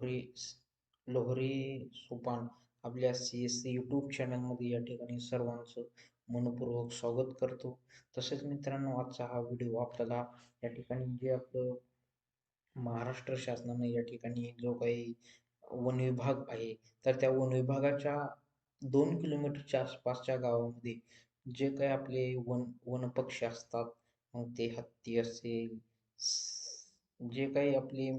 लोहरी लोहरी सोपान आपल्या C S C YouTube चॅनलमध्ये या ठिकाणी सर्वांचं मनपूर्वक स्वागत करतो. तसेच मित्रांनो आजचा हा व्हिडिओ आपल्याला या ठिकाणी जे आपलं महाराष्ट्र शासनाने या ठिकाणी जो काही वन विभाग आहे तर त्या वन विभागाच्या दोन किलोमीटरच्या आसपासच्या गावामध्ये जे काही आपले वन वनपक्षी असतात मग ते हत्ती असेल जे काही आपले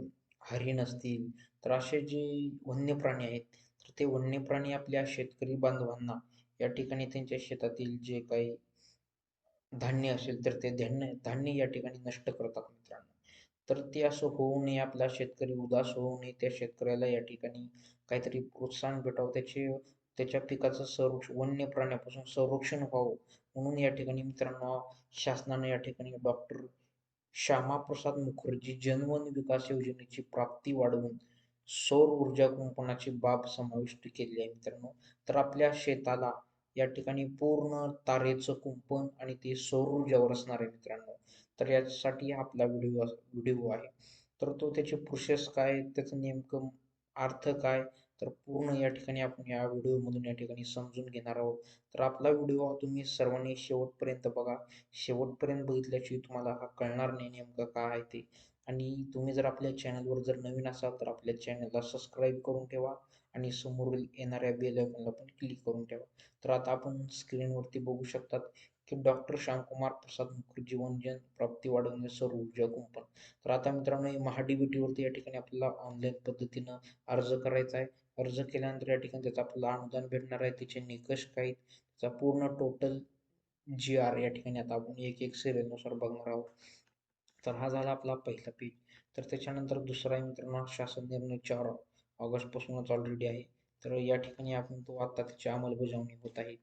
हरिण असतील तर असे जे वन्य प्राणी आहेत तर ते वन्य प्राणी आपल्या शेतकरी बांधवांना या ठिकाणी त्यांच्या शेतातील जे काही धान्य असेल तर ते धान्य धान्य या ठिकाणी नष्ट करतात मित्रांनो. तर ते असं होऊ नये आपला शेतकरी उदास होऊ नये त्या शेतकऱ्याला या ठिकाणी काहीतरी प्रोत्साहन भेटावं त्याचे त्याच्या पिकाचं संरक्षण वन्य प्राण्यापासून संरक्षण व्हावं. म्हणून या ठिकाणी मित्रांनो शासनाने या ठिकाणी डॉक्टर श्यामाप्रसाद मुखर्जी जनवन विकास योजनेची प्राप्ती वाढवून सौर ऊर्जा कुंपणाची बाब समाविष्ट केली आहे मित्रांनो. तर आपल्या शेताला या ठिकाणी पूर्ण तारेचं कुंपण आणि ते सौर ऊर्जावर असणार आहे मित्रांनो. तर यासाठी आपला व्हिडिओ व्हिडिओ आहे. तर तो त्याचे प्रोसेस काय त्याचं नेमकं अर्थ काय तर पूर्ण या ठिकाणी आपण या व्हिडिओमधून या ठिकाणी समजून घेणार आहोत. तर आपला व्हिडिओ तुम्ही सर्वांनी शेवटपर्यंत बघा. शेवटपर्यंत बघितल्याशिवाय तुम्हाला हा कळणार नाही नेमकं काय आहे ते. आणि तुम्ही जर आपल्या चॅनलवर जर नवीन असाल तर आपल्या चॅनलला सबस्क्राईब करून ठेवा आणि समोर येणाऱ्या बेल आयकॉनला पण क्लिक करून ठेवा. तर आता आपण स्क्रीनवरती बघू शकतात की डॉक्टर श्यामकुमार प्रसाद मुखर्जी वनजन प्राप्ती वाढवणे सौर ऊर्जा कुंपण. तर आता मित्रांनो महा या ठिकाणी आपल्याला ऑनलाईन पद्धतीनं अर्ज करायचा आहे. अर्ज केल्यानंतर या ठिकाणी त्याचं आपल्याला अनुदान भेटणार आहे. त्याचे निकष काय त्याचा पूर्ण टोटल जी आर या ठिकाणी आता आपण एक एक सिरियलनुसार बघणार आहोत. तर हा झाला आपला पहिला पेज तर त्याच्यानंतर दुसरा आहे मित्रांनो शासन निर्णय चार ऑगस्टपासूनच ऑलरेडी आहे. तर या ठिकाणी आपण तो आता त्याची अंमलबजावणी होत आहे.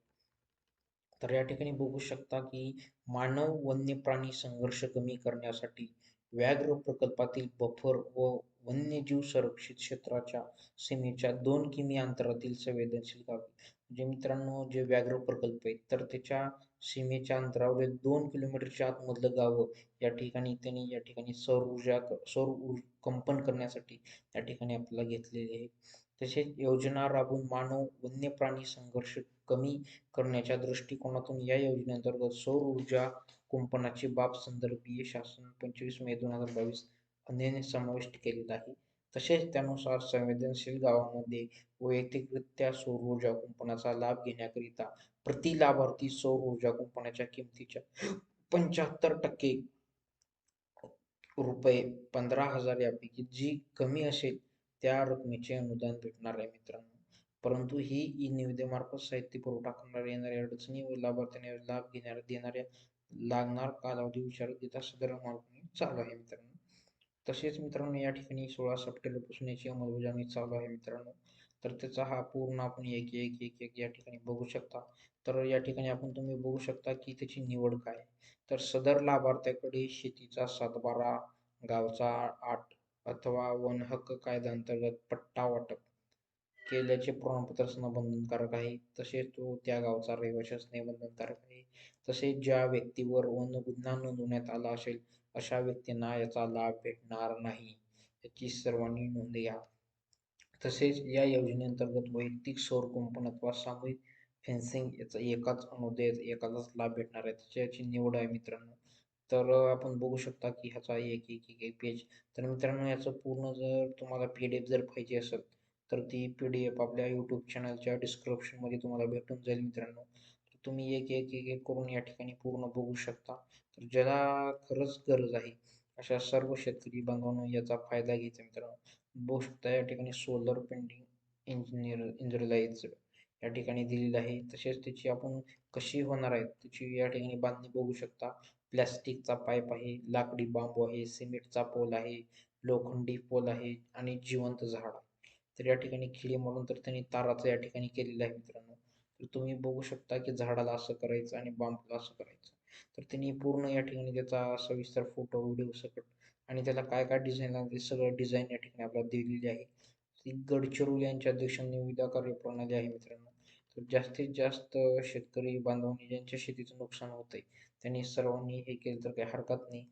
तर या ठिकाणी बघू शकता की मानव वन्य प्राणी संघर्ष कमी करण्यासाठी व्याघ्र प्रकल्पातील बफर व वन्यजीव संरक्षित क्षेत्राच्या सीमेच्या दोन किमी अंतरातील संवेदनशील गावे म्हणजे मित्रांनो जे व्याघ्र प्रकल्प आहेत तर त्याच्या सीमेच्या अंतरावर दोन किलोमीटरच्या आतमधलं गावं या ठिकाणी त्यांनी या ठिकाणी सौर ऊर्जा सौर ऊर्जा कंपन करण्यासाठी या ठिकाणी आपल्याला घेतलेले आहे. तसेच योजना राबवून मानव वन्य प्राणी संघर्ष कमी करण्याच्या दृष्टिकोनातून या योजनेअंतर्गत सौर ऊर्जा कुंपणाची बाब संदर्भीय शासन पंचवीस मे दोन हजार बावीस अन्याने समाविष्ट केलेला आहे. तसेच त्यानुसार संवेदनशील गावामध्ये वैयक्तिकरित्या सौर ऊर्जा कुंपणाचा लाभ घेण्याकरिता प्रति लाभार्थी सौर ऊर्जा कुंपणाच्या किमतीच्या पंच्याहत्तर टक्के रुपये पंधरा हजार यापैकी जी कमी असेल त्या रकमेचे अनुदान भेटणार आहे मित्रांनो. परंतु ही ई निविदेमार्फत साहित्य पुरवठा करणाऱ्या येणाऱ्या अडचणी व लाभार्थ्यांना लाभ घेणाऱ्या देणाऱ्या लागणार कालावधी विचारात घेता सदर मार्गाने चालू आहे मित्रांनो. तसेच मित्रांनो या ठिकाणी सोळा सप्टेंबरपासून याची अंमलबजावणी चालू आहे मित्रांनो. तर त्याचा हा पूर्ण आपण एक एक एक एक या ठिकाणी बघू शकता. तर या ठिकाणी आपण तुम्ही बघू शकता की त्याची निवड काय तर सदर लाभार्थ्याकडे शेतीचा सातबारा गावचा आठ अथवा वन हक्क कायद्यांतर्गत पट्टा वाटप केल्याचे प्रमाणपत्र असणं बंधनकारक आहे. तसेच तो त्या गावचा रहिवासी असणे बंधनकारक आहे. तसेच ज्या व्यक्तीवर वन गुन्हा नोंदवण्यात आला असेल अशा व्यक्तींना याचा लाभ भेटणार नाही. याची सर्वांनी नोंद घ्या. तसेच या योजनेअंतर्गत वैयक्तिक सौर कुंपण अथवा सामूहिक फेन्सिंग याचा एकाच अनुदयात एकाचाच लाभ भेटणार आहे. त्याची निवड आहे मित्रांनो. तर आपण बघू शकता की ह्याचा एक एक एक एक पेज तर मित्रांनो याचं पूर्ण जर तुम्हाला पी डी एफ जर पाहिजे असेल तर ती पी डी एफ आपल्या यूट्यूब चॅनलच्या डिस्क्रिप्शनमध्ये तुम्हाला भेटून जाईल मित्रांनो. तर तुम्ही एक एक एक एक करून या ठिकाणी पूर्ण बघू शकता. तर ज्याला खरंच गरज आहे अशा सर्व शेतकरी बांधवांनो याचा फायदा घ्यायचा मित्रांनो. बघू शकता या ठिकाणी सोलर पेंटिंग इंजिनियर इंजरलाइज या ठिकाणी दिलेलं आहे. तसेच त्याची आपण कशी होणार आहे त्याची या ठिकाणी बांधणी बघू शकता. प्लॅस्टिकचा पाईप आहे लाकडी बांबू आहे सिमेंटचा पोल आहे लोखंडी पोल आहे आणि जिवंत झाड तर या ठिकाणी खिळी म्हणून तर त्यांनी ताराचं या ठिकाणी केलेलं आहे मित्रांनो. तर तुम्ही बघू शकता की झाडाला असं करायचं आणि बांबूला असं करायचं. तर त्यांनी पूर्ण या ठिकाणी त्याचा सविस्तर फोटो व्हिडिओ सकट आणि त्याला काय काय डिझाईन लागते सगळं डिझाईन या ठिकाणी आपल्याला दिलेली आहे. ती गडचिरोली यांच्या अध्यक्षांनी निविदा कार्यप्रणाली आहे मित्रांनो. तर जास्तीत जास्त शेतकरी बांधवांनी ज्यांच्या शेतीचं नुकसान होतंय त्यांनी सर्वांनी हे केलं तर काही हरकत नाही.